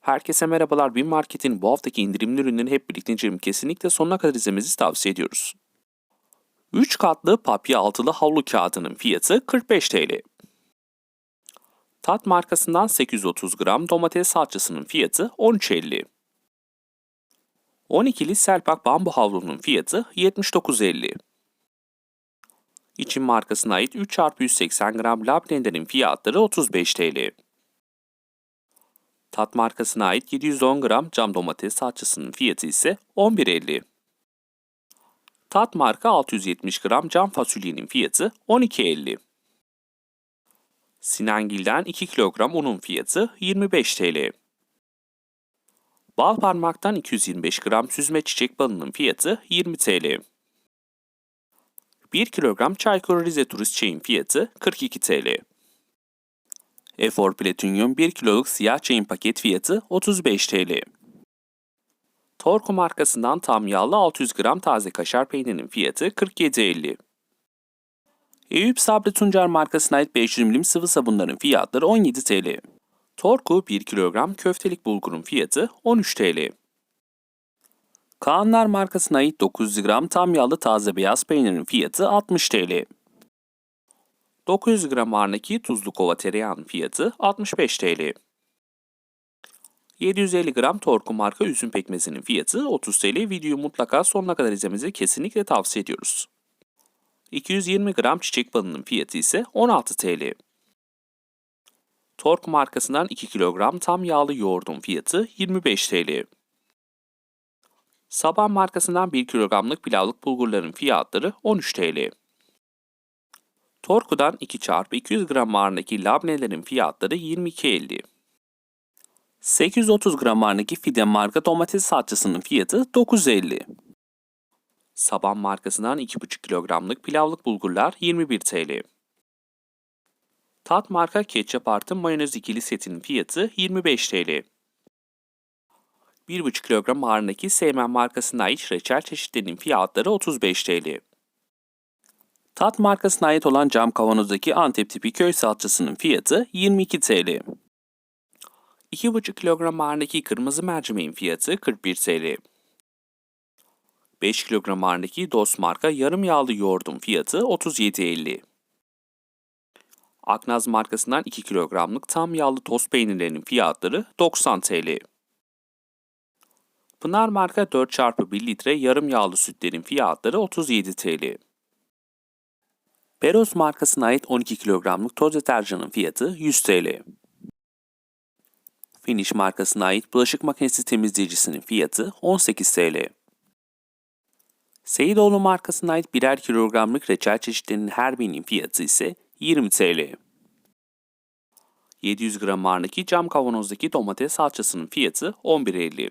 Herkese merhabalar. Bin Market'in bu haftaki indirimli ürünleri hep birlikte inceleyip kesinlikle sonuna kadar izlemenizi tavsiye ediyoruz. 3 katlı papya altılı havlu kağıdının fiyatı 45 TL. Tat markasından 830 gram domates salçasının fiyatı 13.50. 12'li Selpak bambu havlunun fiyatı 79.50. İçin markasına ait 3x180 gram labnelerin fiyatları 35 TL. Tat markasına ait 710 gram cam domates salçasının fiyatı ise 11.50. Tat marka 670 gram cam fasulyenin fiyatı 12.50. Sinangil'den 2 kilogram unun fiyatı 25 TL. Bal parmaktan 225 gram süzme çiçek balının fiyatı 20 TL. 1 kilogram Çaykur Rize turist çayın fiyatı 42 TL. Efor Platinyum 1 kiloluk siyah çayın paket fiyatı 35 TL. Torku markasından tam yağlı 600 gram taze kaşar peynirinin fiyatı 47.50. Eyüp Sabri Tuncer markasına ait 500 milim sıvı sabunların fiyatları 17 TL. Torku 1 kilogram köftelik bulgurun fiyatı 13 TL. Kaanlar markasına ait 900 gram tam yağlı taze beyaz peynirin fiyatı 60 TL. 900 gram Arnaki tuzlu kova tereyağının fiyatı 65 TL. 750 gram Torku marka üzüm pekmezinin fiyatı 30 TL. Videoyu mutlaka sonuna kadar izlemenizi kesinlikle tavsiye ediyoruz. 220 gram çiçek balının fiyatı ise 16 TL. Tork markasından 2 kilogram tam yağlı yoğurdun fiyatı 25 TL. Saban markasından 1 kilogramlık pilavlık bulgurların fiyatları 13 TL. Torku'dan 2 çarpı 200 gram marındaki labnelerin fiyatları 22.50. 830 gram marındaki Fide marka domates salçasının fiyatı 9.50. Saban markasından 2,5 kilogramlık pilavlık bulgurlar 21 TL. Tat marka ketçap artı mayonez ikili setinin fiyatı 25 TL. 1,5 kilogram marındaki Seymen markasına ait reçel çeşitlerinin fiyatları 35 TL. Tat markasına ait olan cam kavanozdaki Antep tipi köy salçasının fiyatı 22 TL. 2,5 kilogram ağırlığındaki kırmızı mercimeğin fiyatı 41 TL. 5 kilogram ağırlığındaki Dost marka yarım yağlı yoğurdun fiyatı 37.50. Aknaz markasından 2 kilogramlık tam yağlı toz peynirlerinin fiyatları 90 TL. Pınar marka 4x1 litre yarım yağlı sütlerin fiyatları 37 TL. Peros markasına ait 12 kilogramlık toz deterjanın fiyatı 100 TL. Finish markasına ait bulaşık makinesi temizleyicisinin fiyatı 18 TL. Seyidoğlu markasına ait birer kilogramlık reçel çeşitlerinin her birinin fiyatı ise 20 TL. 700 gram ağırlığındaki cam kavanozdaki domates salçasının fiyatı 11.50.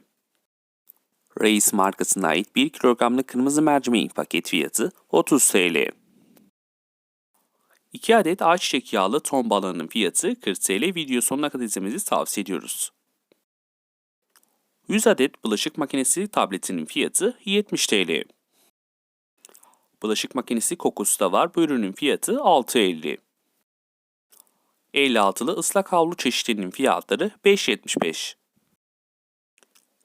Reis markasına ait 1 kilogramlık kırmızı mercimeğin paket fiyatı 30 TL. 2 adet ayçiçek yağlı ton balığının fiyatı 40 TL. Video sonuna kadar izlemenizi tavsiye ediyoruz. 100 adet bulaşık makinesi tabletinin fiyatı 70 TL. Bulaşık makinesi kokusu da var. Bu ürünün fiyatı 6.50. 56'lı ıslak havlu çeşitlerinin fiyatları 5.75.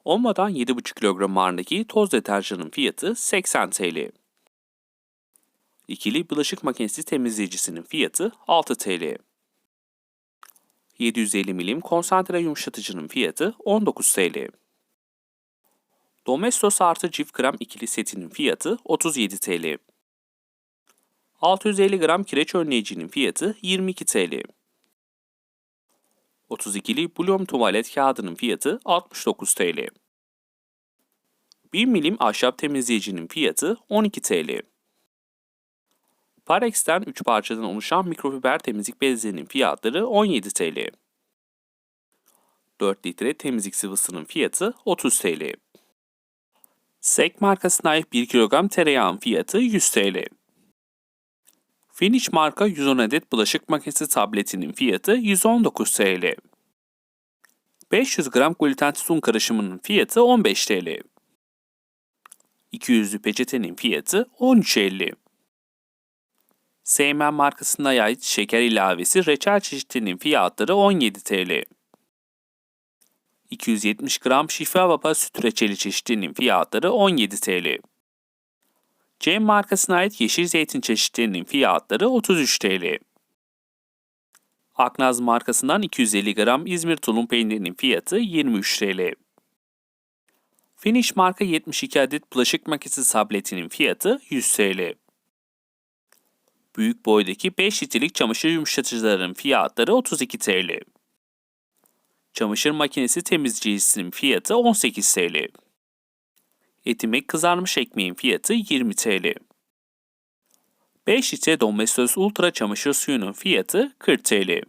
Olmadan 7,5 kilogram ağırlığındaki toz deterjanın fiyatı 80 TL. İkili bulaşık makinesi temizleyicisinin fiyatı 6 TL. 750 milim konsantre yumuşatıcının fiyatı 19 TL. Domestos artı çift gram ikili setinin fiyatı 37 TL. 650 gram kireç önleyicinin fiyatı 22 TL. 32'li Bloom tuvalet kağıdının fiyatı 69 TL. 1 milim ahşap temizleyicinin fiyatı 12 TL. Parex'ten 3 parçadan oluşan mikrofiber temizlik bezlerinin fiyatları 17 TL. 4 litre temizlik sıvısının fiyatı 30 TL. Sek markasına ait 1 kilogram tereyağın fiyatı 100 TL. Finish marka 110 adet bulaşık makinesi tabletinin fiyatı 119 TL. 500 gram glutensiz un karışımının fiyatı 15 TL. 200'lü peçetenin fiyatı 13.50. Seymen markasına ait şeker ilavesi reçel çeşitlerinin fiyatları 17 TL. 270 gram şifa vapa süt reçeli çeşitlerinin fiyatları 17 TL. Cem markasına ait yeşil zeytin çeşitlerinin fiyatları 33 TL. Aknaz markasından 250 gram İzmir tulum peynirinin fiyatı 23 TL. Finish marka 72 adet bulaşık makinesi tabletinin fiyatı 100 TL. Büyük boydaki 5 litrelik çamaşır yumuşatıcıların fiyatları 32 TL. Çamaşır makinesi temizleyicisinin fiyatı 18 TL. Etimek kızarmış ekmeğin fiyatı 20 TL. 5 litre Domestos Ultra çamaşır suyunun fiyatı 40 TL.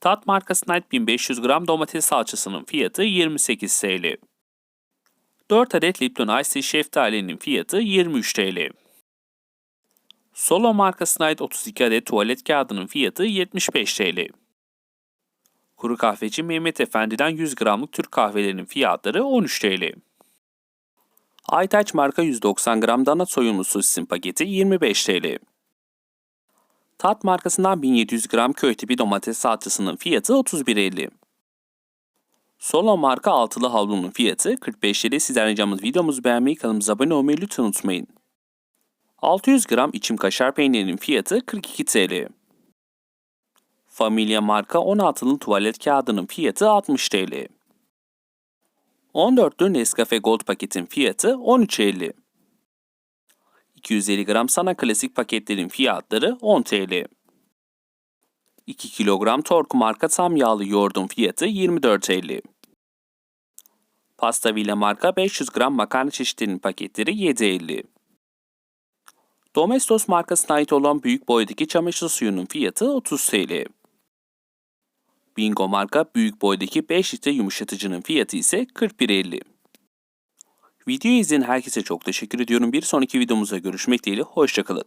Tat markasına ait 1500 gram domates salçasının fiyatı 28 TL. 4 adet Lipton Ice Tea şeftalinin fiyatı 23 TL. Solo markasına ait 32 adet tuvalet kağıdının fiyatı 75 TL. Kuru kahveci Mehmet Efendi'den 100 gramlık Türk kahvelerinin fiyatları 13 TL. Aytaç marka 190 gram dana soyulmuş sosisin paketi 25 TL. Tat markasından 1700 gram köy tipi domates salçasının fiyatı 31.50. Solo marka altılı havlunun fiyatı 45 TL. Sizden ricamız videomuzu beğenmeyi, kanalımıza abone olmayı lütfen unutmayın. 600 gram içim kaşar peynirinin fiyatı 42 TL. Familia marka 16'lı tuvalet kağıdının fiyatı 60 TL. 14'lü Nescafe Gold paketin fiyatı 13.50. 250 gram sana klasik paketlerin fiyatları 10 TL. 2 kilogram Tork marka tam yağlı yoğurdun fiyatı 24.50. Pasta Villa marka 500 gram makarna çeşitlerinin paketleri 7.50. Domestos markasına ait olan büyük boydaki çamaşır suyunun fiyatı 30 TL. Bingo marka büyük boydaki 5 litre yumuşatıcının fiyatı ise 41.50. Videoyu izleyen herkese çok teşekkür ediyorum. Bir sonraki videomuzda görüşmek dileğiyle. Hoşçakalın.